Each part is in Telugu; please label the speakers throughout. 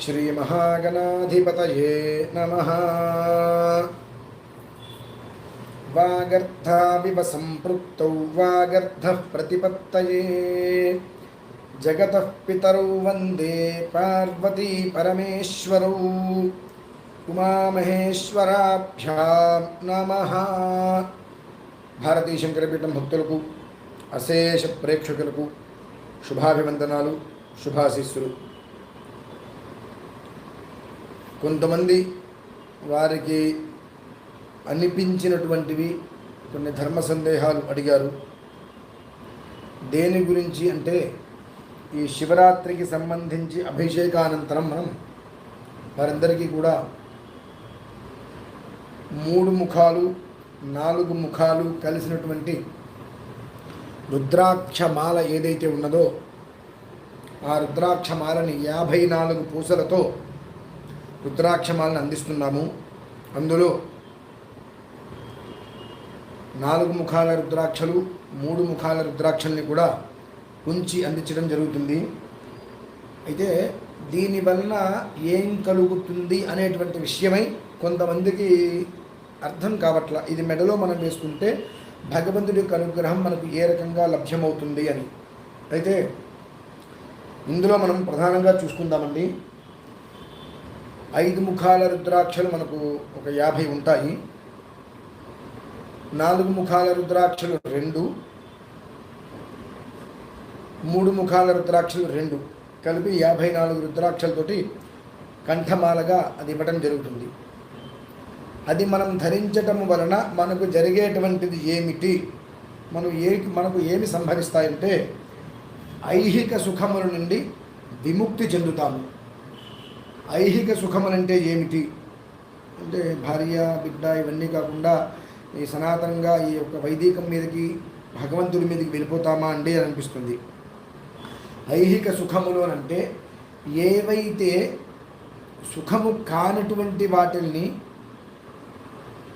Speaker 1: श्रीमहागणाधिपतये नमः वागर्थाविव सम्पृक्तौ वागर्थः प्रतिपत्तये जगतः पितरौ वन्दे पार्वती परमेश्वरौ ఉమామహేశ్వరాభ్యాం నమ భారతీయ శంకరపీఠం భక్తులకు అశేష ప్రేక్షకులకు శుభాభివందనాలు శుభాశీస్సులు కొంతమంది వారికి అనిపించినటువంటివి కొన్ని ధర్మ సందేహాలు అడిగారు. దేని గురించి అంటే ఈ శివరాత్రికి సంబంధించి అభిషేకానంతరం మనం వారందరికీ కూడా మూడు ముఖాలు నాలుగు ముఖాలు కలిసినటువంటి రుద్రాక్షమాల ఏదైతే ఉన్నదో ఆ రుద్రాక్షమాలని యాభై నాలుగు పూసలతో రుద్రాక్షమాలను అందిస్తున్నాము. అందులో నాలుగు ముఖాల రుద్రాక్షలు మూడు ముఖాల రుద్రాక్షల్ని కూడా ఉంచి అందించడం జరుగుతుంది. అయితే దీనివల్ల ఏం కలుగుతుంది అనేటువంటి విషయమై కొంతమందికి అర్థం కావట్ల. ఇది మెడలో మనం వేసుకుంటే భగవంతుడి యొక్క అనుగ్రహం మనకు ఏ రకంగా లభ్యమవుతుంది అని. అయితే ఇందులో మనం ప్రధానంగా చూసుకుందామండి. ఐదు ముఖాల రుద్రాక్షలు మనకు ఒక యాభై ఉంటాయి. నాలుగు ముఖాల రుద్రాక్షలు రెండు. మూడు ముఖాల రుద్రాక్షలు రెండు. కలిపి యాభై నాలుగు రుద్రాక్షలతోటి కంఠమాలగా అది ఇవ్వడం జరుగుతుంది. అది మనం ధరించటం వలన మనకు జరిగేటువంటిది ఏమిటి? మనం ఏ మనకు ఏమి సంభవిస్తాయంటే ఐహిక సుఖముల నుండి విముక్తి చెందుతాము. ఐహిక సుఖములంటే ఏమిటి? అంటే భార్య బిడ్డ ఇవన్నీ కాకుండా ఈ సనాతనంగా ఈ యొక్క వైదికం మీదకి భగవంతుడి మీదకి వెళ్ళిపోతామా అండి అని అనిపిస్తుంది. ఐహిక సుఖములు అని అంటే ఏవైతే సుఖము కానటువంటి వాటిల్ని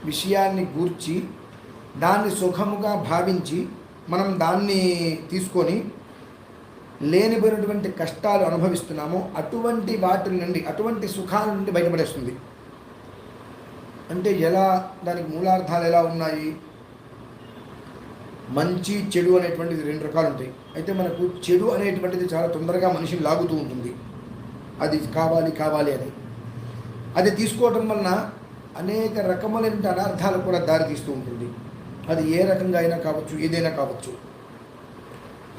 Speaker 1: విషయాన్ని గూర్చి దాన్ని సుఖముగా భావించి మనం దాన్ని తీసుకొని లేనిపోయినటువంటి కష్టాలు అనుభవిస్తున్నామో అటువంటి వాటి నుండి అటువంటి సుఖాల నుండి బయటపడేస్తుంది. అంటే ఎలా దానికి మూలార్థాలు ఎలా ఉన్నాయి? మంచి చెడు అనేటువంటిది రెండు రకాలు ఉంటాయి. అయితే మనకు చెడు అనేటువంటిది చాలా తొందరగా మనిషిని లాగుతూ ఉంటుంది. అది కావాలి కావాలి అని. అది తీసుకోవటం వలన అనేక రకములైన అనర్థాలు కూడా దారితీస్తూ ఉంటుంది. అది ఏ రకంగా అయినా కావచ్చు ఏదైనా కావచ్చు.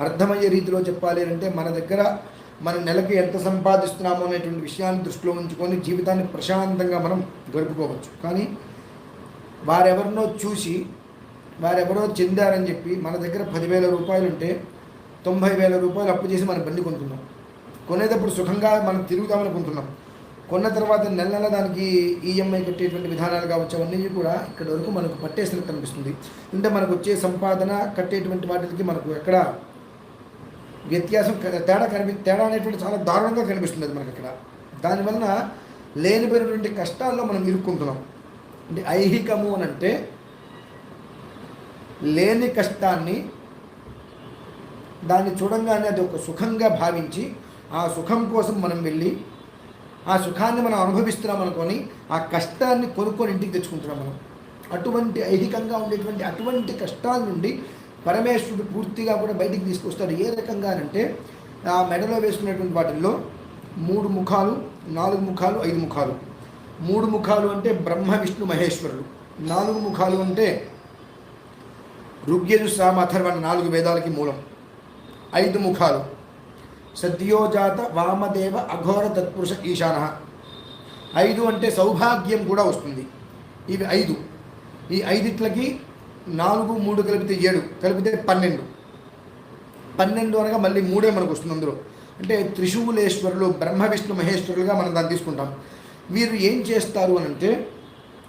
Speaker 1: అర్థమయ్యే రీతిలో చెప్పాలి అంటే మన దగ్గర మన నెలకి ఎంత సంపాదిస్తున్నామో అనేటువంటి విషయాన్ని దృష్టిలో ఉంచుకొని జీవితాన్ని ప్రశాంతంగా మనం గడుపుకోవచ్చు. కానీ వారెవరినో చూసి వారెవరో చెందారని చెప్పి మన దగ్గర పదివేల రూపాయలు ఉంటే తొంభై వేల రూపాయలు అప్పు చేసి మనం బండి కొంటున్నాం. కొనేటప్పుడు సుఖంగా మనం తిరుగుదామనుకుంటున్నాం కొన్న తర్వాత నెల నెల దానికి ఈఎంఐ కట్టేటువంటి విధానాలు కావచ్చు అవన్నీ కూడా ఇక్కడ వరకు మనకు పట్టేసినట్టు అనిపిస్తుంది. అంటే మనకు వచ్చే సంపాదన కట్టేటువంటి వాటికి మనకు ఎక్కడ వ్యత్యాసం తేడా కనిపి తేడా అనేటువంటి చాలా దారుణంగా కనిపిస్తుంది అది మనకి అక్కడ దానివలన లేనిపోయినటువంటి కష్టాల్లో మనం ఇరుక్కుంటున్నాం. అంటే ఐహికము అని అంటే లేని కష్టాన్ని దాన్ని చూడంగానే అది ఒక సుఖంగా భావించి ఆ సుఖం కోసం మనం వెళ్ళి ఆ సుఖాన్ని మనం అనుభవిస్తున్నాం అనుకొని ఆ కష్టాన్ని కొనుక్కొని ఇంటికి తెచ్చుకుంటున్నాం మనం. అటువంటి ఐహికంగా ఉండేటువంటి అటువంటి కష్టాల నుండి పరమేశ్వరుడు పూర్తిగా కూడా బయటికి తీసుకొస్తాడు. ఏ రకంగా అంటే ఆ మెడలో వేసుకునేటువంటి వాటిల్లో మూడు ముఖాలు నాలుగు ముఖాలు ఐదు ముఖాలు. మూడు ముఖాలు అంటే బ్రహ్మ విష్ణు మహేశ్వరుడు. నాలుగు ముఖాలు అంటే ఋగ్యజు సామ అథర్వ నాలుగు వేదాలకి మూలం. ఐదు ముఖాలు. సద్యోజాత వామదేవ అఘోర తత్పురుష ఈశాన. ఐదు అంటే సౌభాగ్యం కూడా వస్తుంది. ఇవి ఐదు. ఈ ఐదిట్లకి నాలుగు మూడు కలిపితే ఏడు కలిపితే పన్నెండు. పన్నెండు అనగా మళ్ళీ మూడే మనకు వస్తుంది అందులో. అంటే త్రిశూలేశ్వరులు బ్రహ్మ విష్ణు మహేశ్వరులుగా మనం దాన్ని తీసుకుంటాం. వీరు ఏం చేస్తారు అని అంటే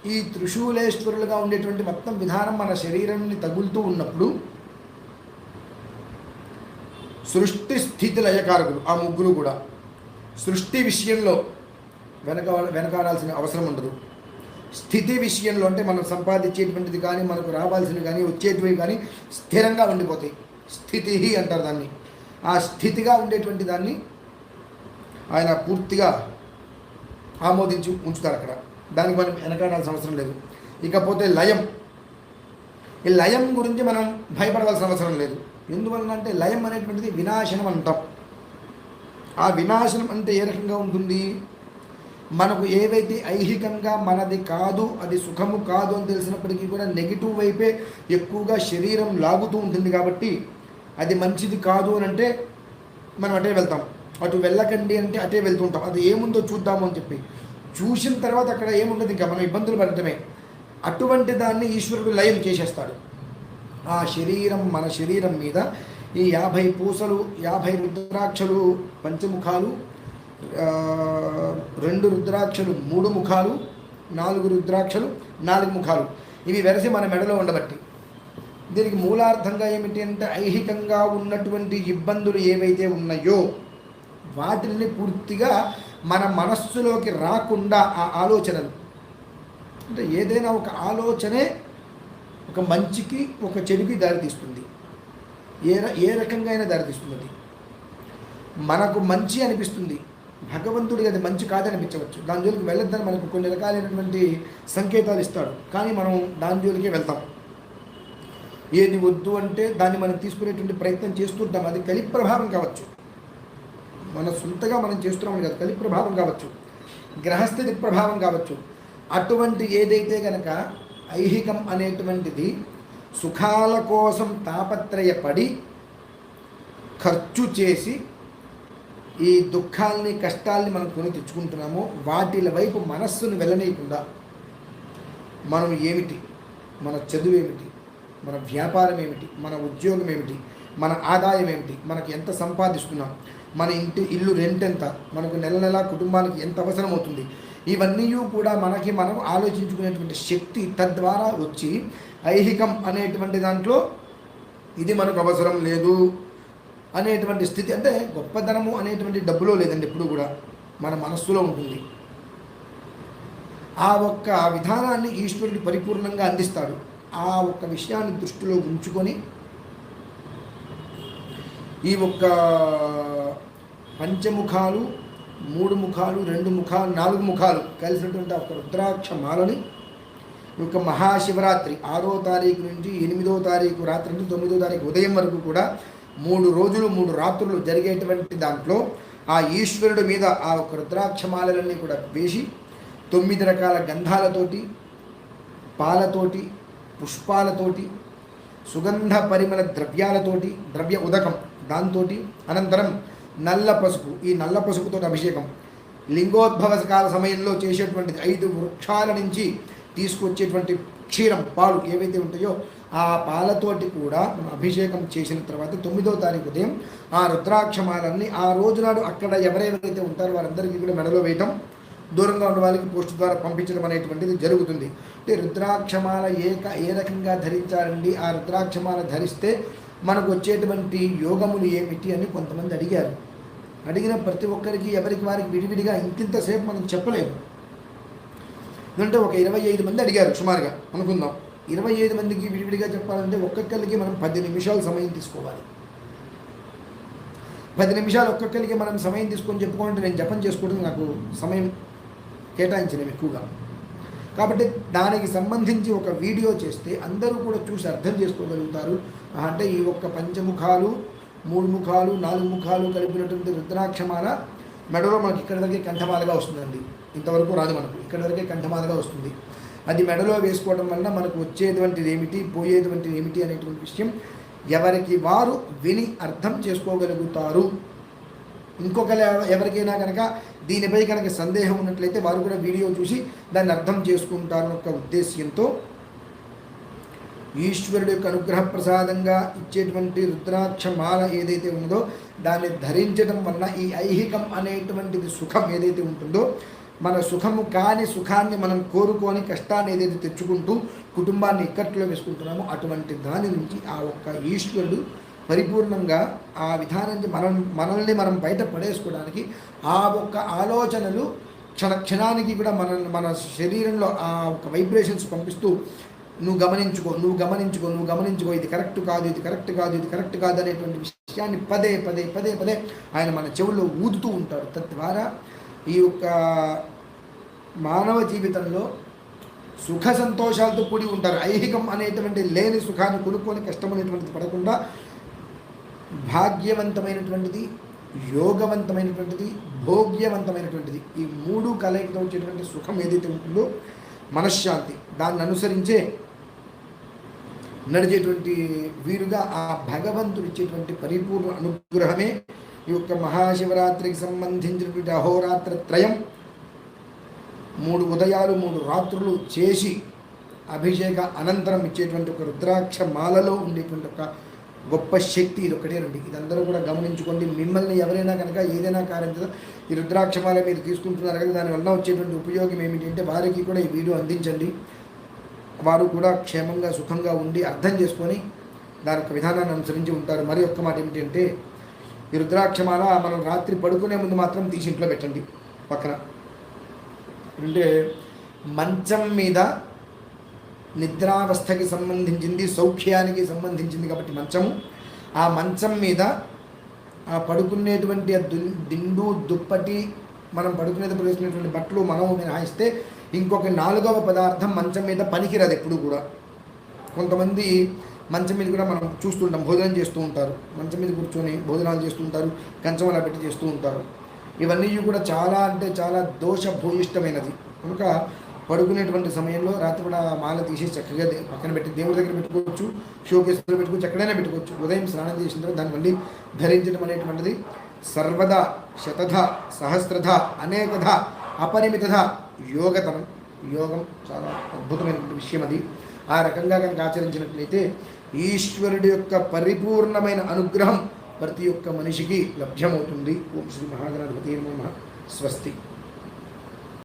Speaker 1: ఈ త్రిశూలేశ్వరులుగా ఉండేటువంటి మొత్తం విధానం మన శరీరాన్ని తగులుతూ ఉన్నప్పుడు సృష్టి స్థితి లయకారకులు ఆ ముగ్గురు కూడా సృష్టి విషయంలో వెనక వెనకాడాల్సిన అవసరం ఉండదు. స్థితి విషయంలో అంటే మనం సంపాదించేటువంటిది కానీ మనకు రావాల్సినవి కానీ వచ్చేటివి కానీ స్థిరంగా ఉండిపోతాయి. స్థితి అంటారు దాన్ని. ఆ స్థితిగా ఉండేటువంటి దాన్ని ఆయన పూర్తిగా ఆమోదించి ఉంచుతారు అక్కడ. దానికి మనం వెనకాడాల్సిన అవసరం లేదు. ఇకపోతే లయం. ఈ లయం గురించి మనం భయపడవలసిన అవసరం లేదు. ఎందువలన అంటే లయం అనేటువంటిది వినాశనం అంటాం. ఆ వినాశనం అంటే ఏ రకంగా ఉంటుంది? మనకు ఏవైతే ఐహికంగా మనది కాదు అది సుఖము కాదు అని తెలిసినప్పటికీ కూడా నెగిటివ్ వైపే ఎక్కువగా శరీరం లాగుతూ ఉంటుంది కాబట్టి అది మంచిది కాదు అని అంటే మనం అటే వెళ్తాం. అటు వెళ్ళకండి అంటే అటే వెళ్తుంటాం. అది ఏముందో చూద్దాము అని చెప్పి. చూసిన తర్వాత అక్కడ ఏముండదు ఇంకా మనం ఇబ్బందులు పడటమే. అటువంటి దాన్ని ఈశ్వరుడు లయం చేసేస్తాడు. ఆ శరీరం మన శరీరం మీద ఈ యాభై పూసలు యాభై రుద్రాక్షలు పంచముఖాలు రెండు రుద్రాక్షలు మూడు ముఖాలు నాలుగు రుద్రాక్షలు నాలుగు ముఖాలు. ఇవి వెరసి మన మెడలో ఉండబట్టి. దీనికి మూలార్థంగా ఏమిటి అంటే ఐహికంగా ఉన్నటువంటి ఇబ్బందులు ఏవైతే ఉన్నాయో వాటిని పూర్తిగా మన మనస్సులోకి రాకుండా ఆ ఆలోచనలు. అంటే ఏదైనా ఒక ఆలోచనే ఒక మంచికి ఒక చెడుకి దారితీస్తుంది ఏ ఏ రకంగా అయినా దారితీస్తుంది మనకు మంచి అనిపిస్తుంది. భగవంతుడికి అది మంచి కాదనిపించవచ్చు. దాని జోలికి వెళ్ళొద్దని మనకు కొన్ని రకాలైనటువంటి సంకేతాలు ఇస్తాడు. కానీ మనం దాని జోలికే వెళ్తాం. ఏది వద్దు అంటే దాన్ని మనం తీసుకునేటువంటి ప్రయత్నం చేస్తుంటాం. అది కలి ప్రభావం కావచ్చు. మన సొంతగా మనం చేస్తున్నాం కదా కలి ప్రభావం కావచ్చు. గ్రహస్థితి ప్రభావం కావచ్చు. అటువంటి ఏదైతే గనక ఐహికం అనేటువంటిది సుఖాల కోసం తాపత్రయపడి ఖర్చు చేసి ఈ దుఃఖాల్ని కష్టాల్ని మనం కొని తెచ్చుకుంటున్నామో వాటి వైపు మనస్సును వెళ్ళనీయకుండా మనం ఏమిటి? మన చదువు ఏమిటి? మన వ్యాపారం ఏమిటి? మన ఉద్యోగం ఏమిటి? మన ఆదాయం ఏమిటి? మనకు ఎంత సంపాదిస్తున్నాం? మన ఇంటి ఇల్లు రెంట్ ఎంత? మనకు నెల నెల కుటుంబానికి ఎంత అవసరం అవుతుంది? ఇవన్నీ కూడా మనకి మనం ఆలోచించుకునేటువంటి శక్తి తద్వారా వచ్చి ఐహికం అనేటువంటి దాంట్లో ఇది మనకు అవసరం లేదు. అనేటువంటి స్థితి అంటే గొప్పదనము అనేటువంటి డబ్బులో లేదండి ఎప్పుడు కూడా. మన మనస్సులో ఉంటుంది. ఆ ఒక్క విధానాన్ని ఈశ్వరుడు పరిపూర్ణంగా అందిస్తాడు. ఆ ఒక్క విషయాన్ని దృష్టిలో ఉంచుకొని ఈ ఒక్క పంచముఖాలు మూడు ముఖాలు రెండు ముఖాలు నాలుగు ముఖాలు కలిసినటువంటి ఒక రుద్రాక్ష మాలని ఈ యొక్క మహాశివరాత్రి ఆరో తారీఖు నుంచి ఎనిమిదో తారీఖు రాత్రి నుంచి తొమ్మిదో తారీఖు ఉదయం వరకు కూడా మూడు రోజులు మూడు రాత్రులు జరిగేటువంటి దాంట్లో ఆ ఈశ్వరుడి మీద ఆ యొక్క రుద్రాక్షమాలలన్నీ కూడా వేసి తొమ్మిది రకాల గంధాలతోటి పాలతోటి పుష్పాలతోటి సుగంధ పరిమళ ద్రవ్యాలతోటి ద్రవ్య ఉదకం దాంతో అనంతరం నల్ల పసుపు ఈ నల్ల పసుపుతో అభిషేకం. లింగోద్భవ కాల సమయంలో చేసేటువంటి ఐదు వృక్షాల నుంచి తీసుకొచ్చేటువంటి క్షీరం పాలు ఏవైతే ఉంటాయో ఆ పాలతోటి కూడా మనం అభిషేకం చేసిన తర్వాత తొమ్మిదో తారీఖు ఉదయం ఆ రుద్రాక్షమాలన్నీ ఆ రోజు నాడు అక్కడ ఎవరెవరైతే ఉంటారో వారందరికీ కూడా మెడలో వేయటం దూరంగా ఉన్న వాళ్ళకి పోస్ట్ ద్వారా పంపించడం అనేటువంటిది జరుగుతుంది. అంటే రుద్రాక్షమాల ఏక ఏ రకంగా ధరించాలండి ఆ రుద్రాక్షమాల ధరిస్తే మనకు వచ్చేటువంటి యోగములు ఏమిటి అని కొంతమంది అడిగారు. అడిగిన ప్రతి ఒక్కరికి ఎవరికి వారికి విడివిడిగా ఇంతింతసేపు మనం చెప్పలేము ఎందుకంటే ఒక ఇరవై ఐదు మంది అడిగారు సుమారుగా అనుకుందాం. ఇరవై ఐదు మందికి విడివిడిగా చెప్పాలంటే ఒక్కొక్కరికి మనం పది నిమిషాలు సమయం తీసుకోవాలి. పది నిమిషాలు ఒక్కొక్కరికి మనం సమయం తీసుకొని చెప్పుకోవాలంటే నేను జపం చేసుకోవడం నాకు సమయం కేటాయించలేము ఎక్కువగా. కాబట్టి దానికి సంబంధించి ఒక వీడియో చేస్తే అందరూ కూడా చూసి అర్థం చేసుకోగలుగుతారు. అంటే ఈ ఒక్క పంచముఖాలు మూడు ముఖాలు నాలుగు ముఖాలు కలిపినటువంటి రుద్రాక్షమాల మెడలో మనకి ఇక్కడ వరకే కంఠమాలగా వస్తుందండి. ఇంతవరకు రాదు మనకు. ఇక్కడ వరకే కంఠమాలగా వస్తుంది. అది మెడలో వేసుకోవడం వలన మనకు వచ్చేటువంటిది ఏమిటి పోయేటువంటిది ఏమిటి అనేటువంటి విషయం ఎవరికి వారు విని అర్థం చేసుకోగలుగుతారు. ఇంకొకరు ఎవరికైనా కనుక దీనిపై కనుక సందేహం ఉన్నట్లయితే వారు కూడా వీడియో చూసి దాన్ని అర్థం చేసుకుంటారు ఒక ఉద్దేశ్యంతో ఈశ్వరుడు యొక్క అనుగ్రహ ప్రసాదంగా ఇచ్చేటువంటి రుద్రాక్ష మాల ఏదైతే ఉన్నదో దాన్ని ధరించడం వలన ఈ ఐహికం అనేటువంటిది సుఖం ఏదైతే ఉంటుందో మన సుఖము కాని సుఖాన్ని మనం కోరుకొని కష్టాన్ని ఏదైతే తెచ్చుకుంటూ కుటుంబాన్ని ఇక్కట్లో వేసుకుంటున్నామో అటువంటి దాని నుంచి ఆ ఒక్క ఈశ్వరుడు పరిపూర్ణంగా ఆ విధానాన్ని మనం మనల్ని మనం బయట పడేసుకోవడానికి ఆ ఒక్క ఆలోచనలు క్షణ క్షణానికి కూడా మన మన శరీరంలో ఆ ఒక వైబ్రేషన్స్ పంపిస్తూ నువ్వు గమనించుకో నువ్వు గమనించుకో నువ్వు గమనించుకో ఇది కరెక్ట్ కాదు ఇది కరెక్ట్ కాదు ఇది కరెక్ట్ కాదు అనేటువంటి విషయాన్ని పదే పదే పదే పదే ఆయన మన చెవుల్లో ఊదుతూ ఉంటాడు. తద్వారా ఈ యొక్క మానవ జీవితంలో సుఖ సంతోషాలతో కూడి ఉంటారు. ఐహికం అనేటువంటి లేని సుఖాన్ని కొనుక్కొని కష్టం అనేటువంటిది పడకుండా భాగ్యవంతమైనటువంటిది యోగవంతమైనటువంటిది భోగ్యవంతమైనటువంటిది ఈ మూడు కలయికతో వచ్చేటువంటి సుఖం ఏదైతే ఉంటుందో మనశ్శాంతి. దాన్ని అనుసరించే నడిచేటువంటి వీరుగా ఆ భగవంతుడు ఇచ్చేటువంటి పరిపూర్ణ అనుగ్రహమే ఈ యొక్క మహాశివరాత్రికి సంబంధించినటువంటి అహోరాత్ర త్రయం మూడు ఉదయాలు మూడు రాత్రులు చేసి అభిషేక అనంతరం ఇచ్చేటువంటి ఒక రుద్రాక్ష మాలలో ఉండేటువంటి ఒక గొప్ప శక్తి ఇది ఒకటే రండి ఇదందరూ కూడా గమనించుకోండి. మిమ్మల్ని ఎవరైనా కనుక ఏదైనా కార్యం కదా ఈ రుద్రాక్షమాల మీరు తీసుకుంటున్నారు కదా దానివల్ల వచ్చేటువంటి ఉపయోగం ఏమిటంటే వారికి కూడా ఈ వీడియో అందించండి. వారు కూడా క్షేమంగా సుఖంగా ఉండి అర్థం చేసుకొని దాని యొక్క విధానాన్ని అనుసరించి ఉంటారు. మరి ఒక్క మాట ఏమిటంటే ఈ రుద్రాక్షమాల మనం రాత్రి పడుకునే ముందు మాత్రం తీసి ఇంట్లో పెట్టండి పక్కన. అంటే మంచం మీద నిద్రావస్థకి సంబంధించింది సౌఖ్యానికి సంబంధించింది కాబట్టి మంచము. ఆ మంచం మీద ఆ పడుకునేటువంటి ఆ దు దిండు దుప్పటి మనం పడుకునేటప్పుడు వేసుకునేటువంటి బట్టలు మనము మినహాయిస్తే ఇంకొక నాలుగవ పదార్థం మంచం మీద పనికిరాదు ఎప్పుడు కూడా. కొంతమంది మంచం మీద కూడా మనం చూస్తుంటాం భోజనం చేస్తూ ఉంటారు. మంచం మీద కూర్చొని భోజనాలు చేస్తూ ఉంటారు కంచం అలా పెట్టి చేస్తూ ఉంటారు. ఇవన్నీ కూడా చాలా అంటే చాలా దోషభూయిష్టమైనది. కనుక పడుకునేటువంటి సమయంలో రాత్రి కూడా మాల తీసి చక్కగా పక్కన పెట్టి దేవుడి దగ్గర పెట్టుకోవచ్చు షోకేస్లో పెట్టుకోవచ్చు ఎక్కడైనా పెట్టుకోవచ్చు. ఉదయం స్నానం చేసిన తర్వాత దాన్ని మళ్ళీ ధరించడం అనేటువంటిది సర్వదా శతధ సహస్రధ అనేకధ అపరిమితధ యోగతనం యోగం చాలా అద్భుతమైనటువంటి విషయం అది. ఆ రకంగా కనుక ఆచరించినట్లయితే ఈశ్వరుడి యొక్క పరిపూర్ణమైన అనుగ్రహం ప్రతి ఒక్క మనిషికి లభ్యమవుతుంది. ఓం శ్రీ మహాగణాధిపతి నమ. స్వస్తి.